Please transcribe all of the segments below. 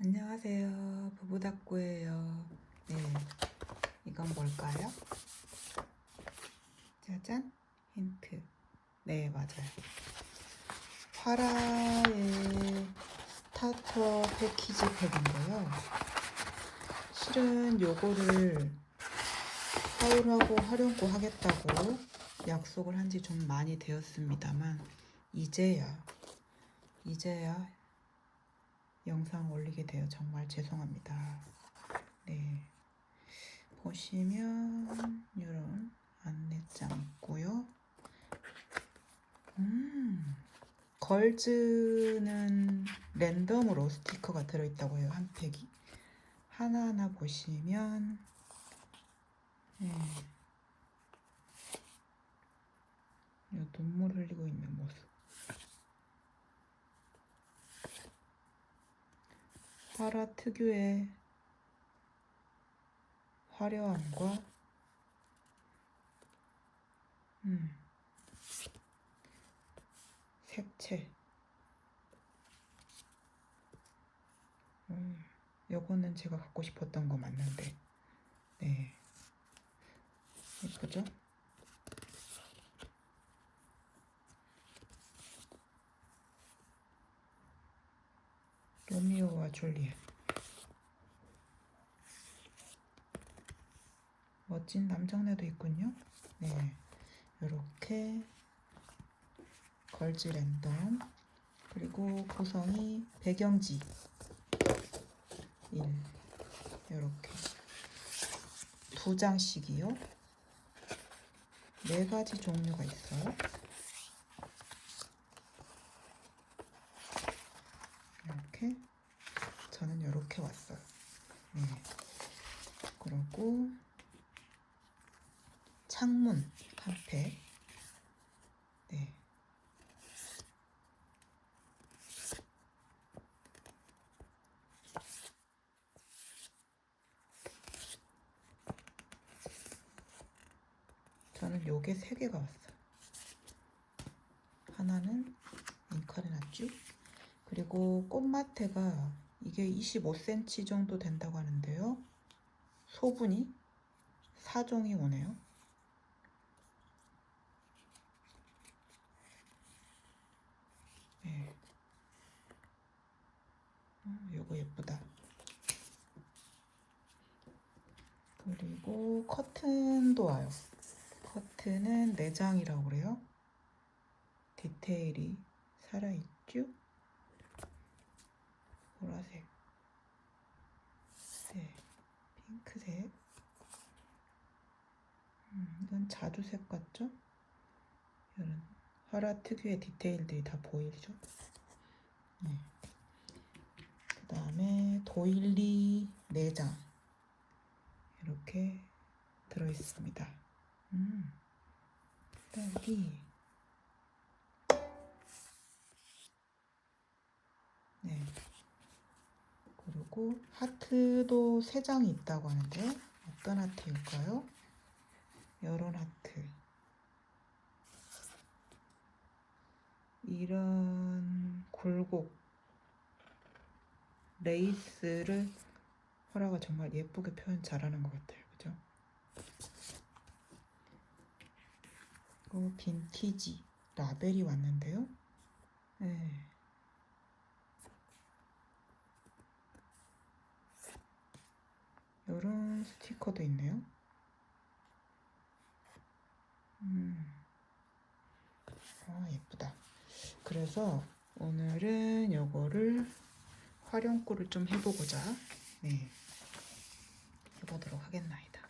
안녕하세요. 부부닥구예요. 네, 이건 뭘까요? 짜잔, 힌트. 네, 맞아요. 화라의 스타터 패키지 팩인데요. 실은 요거를 하울하고 활용고 하겠다고 약속을 한 지 좀 많이 되었습니다만 이제야 이제야 영상 올리게 되어 정말 죄송합니다. 네. 보시면 이런 안내장 있고요. 음. 걸즈는 랜덤으로 스티커가 들어있다고 해요. 한 팩이. 하나하나 보시면 네. 이 눈물 흘리고 있는 모습. 화라 특유의 화려함과 음, 색채. 음, 요거는 제가 갖고 싶었던 거 맞는데, 네, 예쁘죠? 로미오와 줄리엣. 멋진 남정네도 있군요. 네, 이렇게 걸즈 랜덤 그리고 구성이 배경지 1 이렇게 두 장씩이요. 네 가지 종류가 있어요. 이렇게 저는 이렇게 왔어요. 네. 그리고 창문 한 팩. 네. 저는 요게 세 개가 왔어요. 하나는 인카르나쭈 그리고 꽃마테가 이게 25cm 정도 된다고 하는데요. 소분이 4종이 오네요. 네. 어, 요거 예쁘다. 그리고 커튼도 와요. 커튼은 4장이라고 그래요. 디테일이 살아있죠? 보라색, 네, 핑크색. 음, 자주색 같죠? 이런 화라 특유의 디테일들이 다 보이죠? 네. 그 다음에 도일리 4장 이렇게 들어있습니다. 음, 딸기 네. 그리고 하트도 세 장이 있다고 하는데 어떤 하트일까요? 이런 하트. 이런 굴곡 레이스를 화라가 정말 예쁘게 표현 잘하는 것 같아요. 그죠? 그리고 빈티지 라벨이 왔는데요. 네. 이런 스티커도 있네요. 음. 아, 예쁘다. 그래서 오늘은 요거를 활용구를 좀 해보고자 네 해보도록 하겠나이다.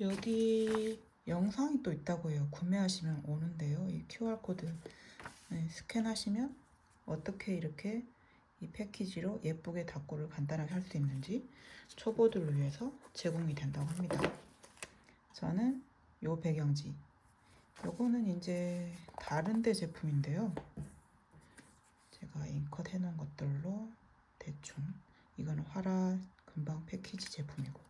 여기 영상이 또 있다고 해요. 구매하시면 오는데요. 이 QR코드 네, 스캔하시면 어떻게 이렇게 이 패키지로 예쁘게 닭고를 간단하게 할 수 있는지 초보들을 위해서 제공이 된다고 합니다. 저는 요 배경지 요거는 이제 다른데 제품인데요. 제가 인컷 해놓은 것들로 대충 이거는 화라 금방 패키지 제품이고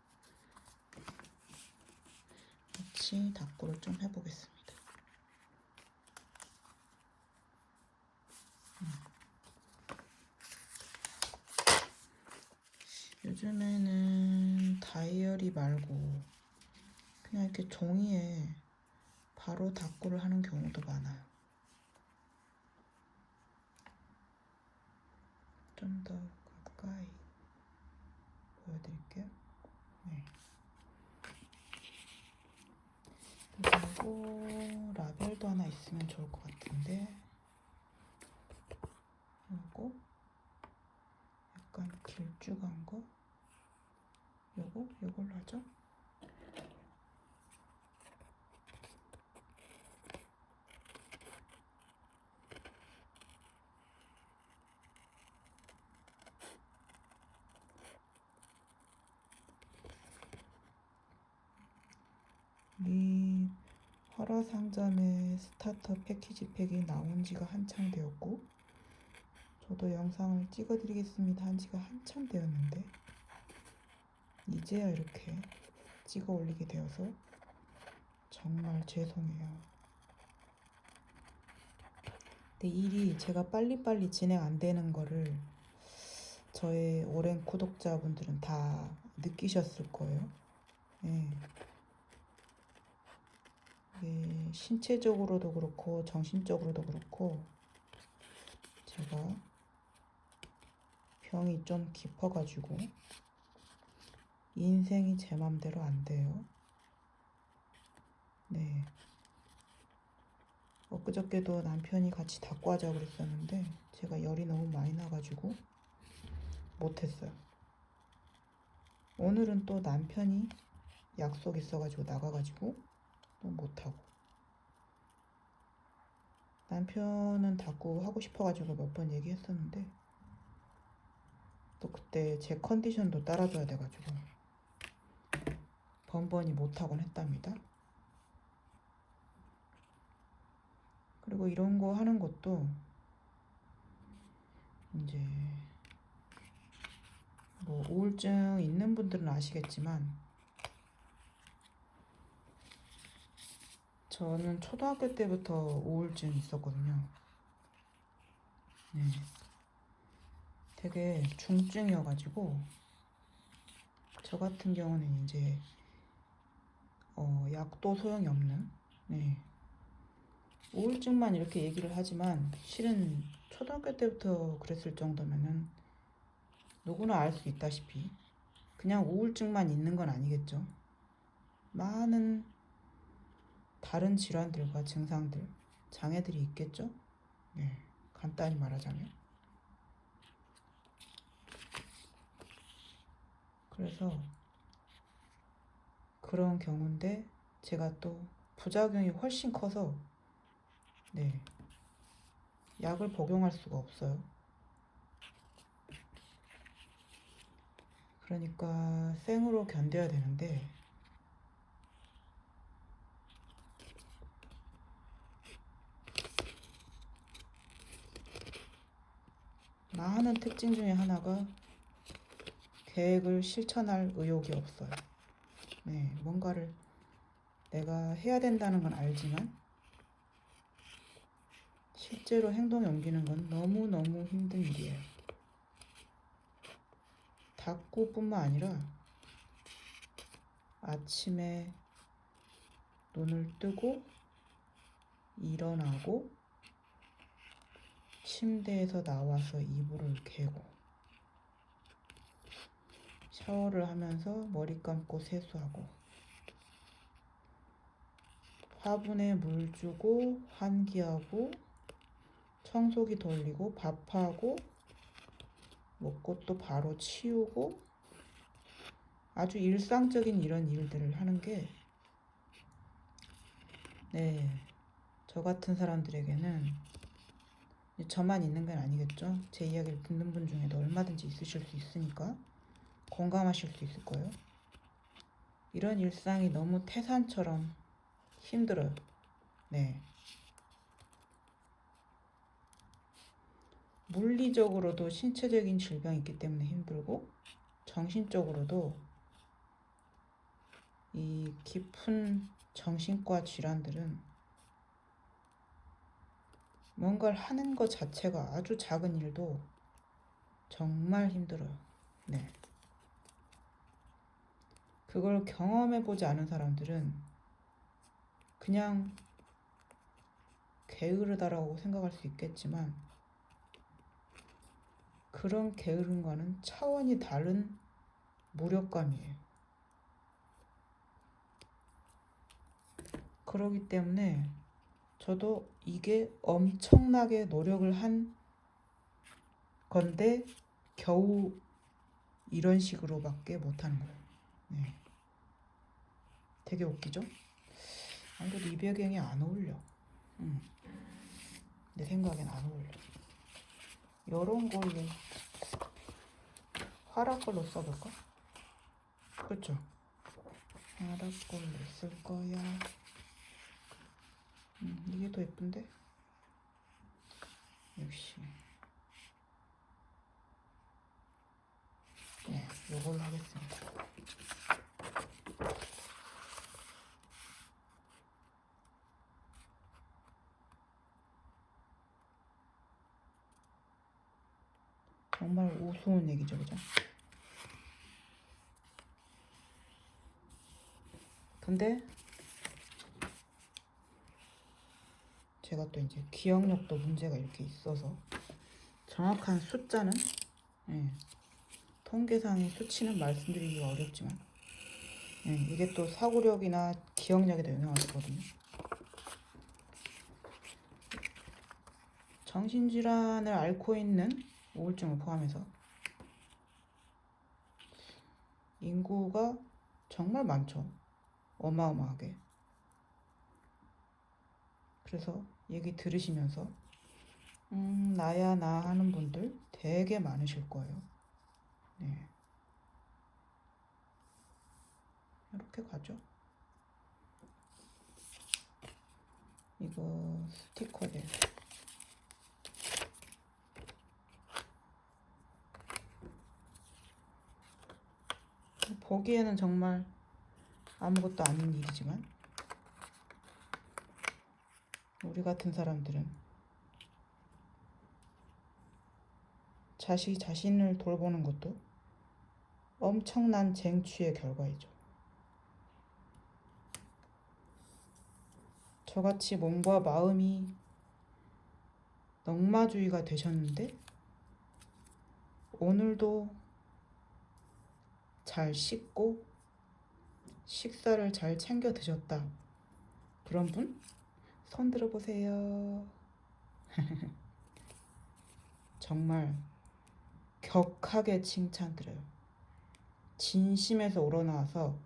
같이 닭고를 좀 해보겠습니다. 음. 요즘에는 다이어리 말고 그냥 이렇게 종이에 바로 닦고를 하는 경우도 많아요. 좀 더 가까이 보여드릴게요. 네. 그리고 라벨도 하나 있으면 좋을 것 같은데 요거 약간 길쭉한 거 요거 요걸로 하죠 이 화라상점의 스타터 패키지 팩이 나온 지가 한참 되었고 저도 영상을 찍어 드리겠습니다. 한 지가 한참 되었는데 이제야 이렇게 찍어 올리게 되어서 정말 죄송해요. 근데 일이 제가 빨리빨리 진행 안 되는 거를 저의 오랜 구독자분들은 다 느끼셨을 거예요. 예. 이게 신체적으로도 그렇고 정신적으로도 그렇고 제가 병이 좀 깊어가지고 인생이 제 맘대로 안 돼요. 네. 엊그저께도 남편이 같이 닦고 하자고 그랬었는데 제가 열이 너무 많이 나가지고 못했어요. 오늘은 또 남편이 약속 있어가지고 나가가지고 또 못하고 남편은 닦고 하고 싶어가지고 몇 번 얘기했었는데 또 그때 제 컨디션도 따라줘야 돼가지고 번번이 못하곤 했답니다. 그리고 이런 거 하는 것도 이제 뭐 우울증 있는 분들은 아시겠지만 저는 초등학교 때부터 우울증이 있었거든요. 네. 되게 중증이어가지고 저 같은 경우는 이제 어, 약도 소용이 없는 네. 우울증만 이렇게 얘기를 하지만 실은 초등학교 때부터 그랬을 정도면은 누구나 알 수 있다시피 그냥 우울증만 있는 건 아니겠죠. 많은 다른 질환들과 증상들, 장애들이 있겠죠? 네, 간단히 말하자면. 그래서 그런 경우인데 제가 또 부작용이 훨씬 커서 네, 약을 복용할 수가 없어요. 그러니까 생으로 견뎌야 되는데 많은 특징 중에 하나가 계획을 실천할 의욕이 없어요. 네, 뭔가를 내가 해야 된다는 건 알지만 실제로 행동에 옮기는 건 너무너무 힘든 일이에요. 닦고뿐만 아니라 아침에 눈을 뜨고 일어나고 침대에서 나와서 이불을 개고 샤워를 하면서 머리 감고 세수하고 화분에 물 주고 환기하고 청소기 돌리고 밥하고 먹고 또 바로 치우고 아주 일상적인 이런 일들을 하는 게 네, 저 같은 사람들에게는 저만 있는 건 아니겠죠. 제 이야기를 듣는 분 중에도 얼마든지 있으실 수 있으니까 공감하실 수 있을 거예요. 이런 일상이 너무 태산처럼 힘들어요. 네. 물리적으로도 신체적인 질병이 있기 때문에 힘들고 정신적으로도 이 깊은 정신과 질환들은 뭔가를 하는 것 자체가 아주 작은 일도 정말 힘들어요. 네. 그걸 경험해 보지 않은 사람들은 그냥 게으르다라고 생각할 수 있겠지만 그런 게으름과는 차원이 다른 무력감이에요. 그러기 때문에 저도 이게 엄청나게 노력을 한 건데 겨우 이런 식으로밖에 못하는 거예요. 네. 되게 웃기죠? 아무래도 이 배경이 안 어울려. 음. 내 생각엔 안 어울려. 이런 걸로 화라 걸로 써볼까? 그렇죠? 화라 걸로 쓸 거야. 음, 이게 더 예쁜데? 역시. 네, 이걸로 하겠습니다. 정말 우스운 얘기죠, 그죠? 근데 제가 또 이제 기억력도 문제가 이렇게 있어서 정확한 숫자는 예, 통계상의 수치는 말씀드리기가 어렵지만 예, 이게 또 사고력이나 기억력에도 영향을 주거든요. 정신질환을 앓고 있는 우울증을 포함해서 인구가 정말 많죠. 어마어마하게. 그래서 얘기 들으시면서 음, 나야 나 하는 분들 되게 많으실 거예요. 네. 이렇게 가죠. 이거 스티커들. 보기에는 정말 아무것도 아닌 일이지만 우리 같은 사람들은 자식 자신을 돌보는 것도 엄청난 쟁취의 결과이죠. 저같이 몸과 마음이 넉마주의가 되셨는데 오늘도 잘 씻고 식사를 잘 챙겨 드셨다. 그런 분? 손 들어보세요. 정말 격하게 칭찬드려요. 진심에서 우러나와서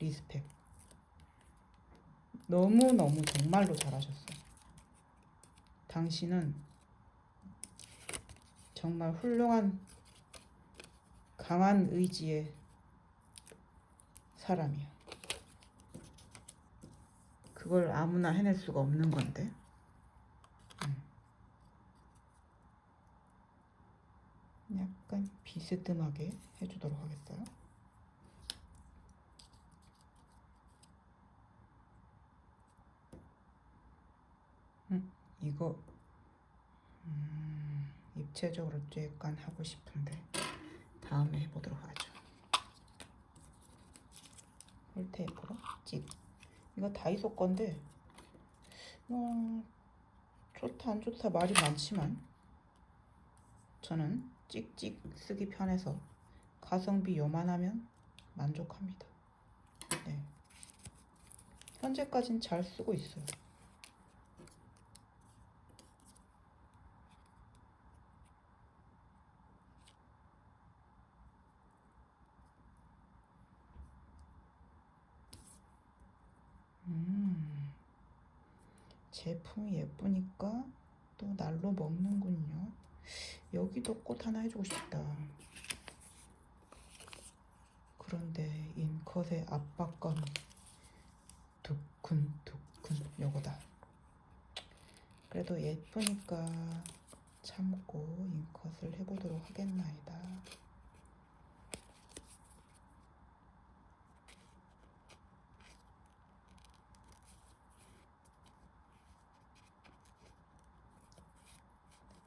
리스펙. 너무너무 정말로 잘하셨어. 당신은 정말 훌륭한 강한 의지의 사람이야. 그걸 아무나 해낼 수가 없는 건데. 음. 약간 비스듬하게 해주도록 하겠어요. 음, 이거 음, 입체적으로 약간 하고 싶은데 다음에 해보도록 하죠. 홀테이프로 찍. 이거 다이소 건데 뭐 좋다 안 좋다 말이 많지만 저는 찍찍 쓰기 편해서 가성비 요만하면 만족합니다. 네. 현재까진 잘 쓰고 있어요. 제품이 예쁘니까 또 날로 먹는군요. 여기도 꽃 하나 해주고 싶다. 그런데 인컷의 압박감이 두근두근 요거다. 그래도 예쁘니까 참고 인컷을 해보도록 하겠나이다.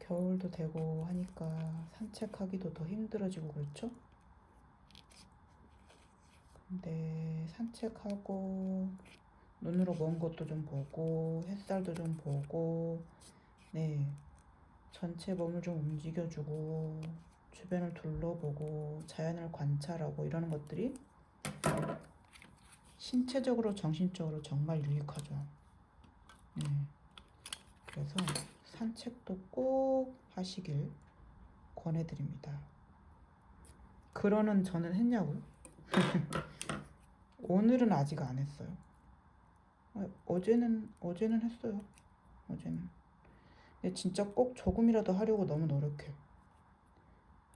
겨울도 되고 하니까 산책하기도 더 힘들어지고 그렇죠? 네, 산책하고 눈으로 먼 것도 좀 보고 햇살도 좀 보고 네, 전체 몸을 좀 움직여주고 주변을 둘러보고 자연을 관찰하고 이러는 것들이 신체적으로 정신적으로 정말 유익하죠. 네. 그래서 산책도 꼭 하시길 권해드립니다. 그러는 저는 했냐고요? 오늘은 아직 안 했어요. 아, 어제는 어제는 했어요. 어제는. 근데 진짜 꼭 조금이라도 하려고 너무 노력해요.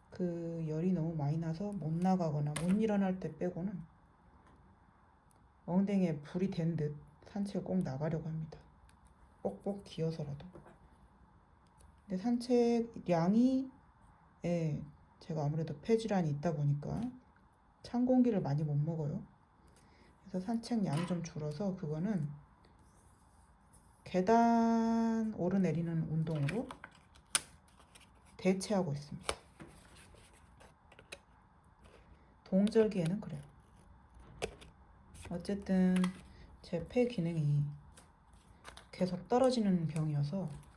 그 열이 너무 많이 나서 못 나가거나 못 일어날 때 빼고는 엉덩이에 불이 된 듯 산책을 꼭 나가려고 합니다. 꼭꼭 기어서라도. 근데 산책량이 예, 제가 아무래도 폐질환이 있다 보니까 찬 공기를 많이 못 먹어요. 그래서 산책량이 좀 줄어서 그거는 계단 오르내리는 운동으로 대체하고 있습니다. 동절기에는 그래요. 어쨌든 제 폐 기능이 계속 떨어지는 병이어서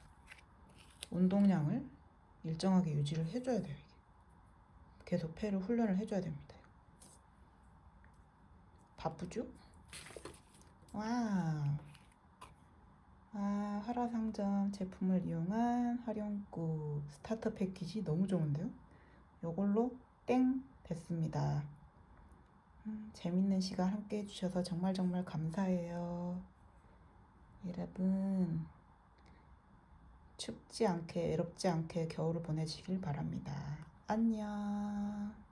운동량을 일정하게 유지를 해줘야 돼요. 이게. 계속 폐를 훈련을 해줘야 됩니다. 바쁘죠? 와. 아, 하라상점 제품을 이용한 활용구 스타터 패키지 너무 좋은데요? 요걸로 땡 됐습니다. 음, 재밌는 시간 함께 해주셔서 정말 정말 감사해요. 여러분, 춥지 않게, 외롭지 않게 겨울을 보내시길 바랍니다. 안녕.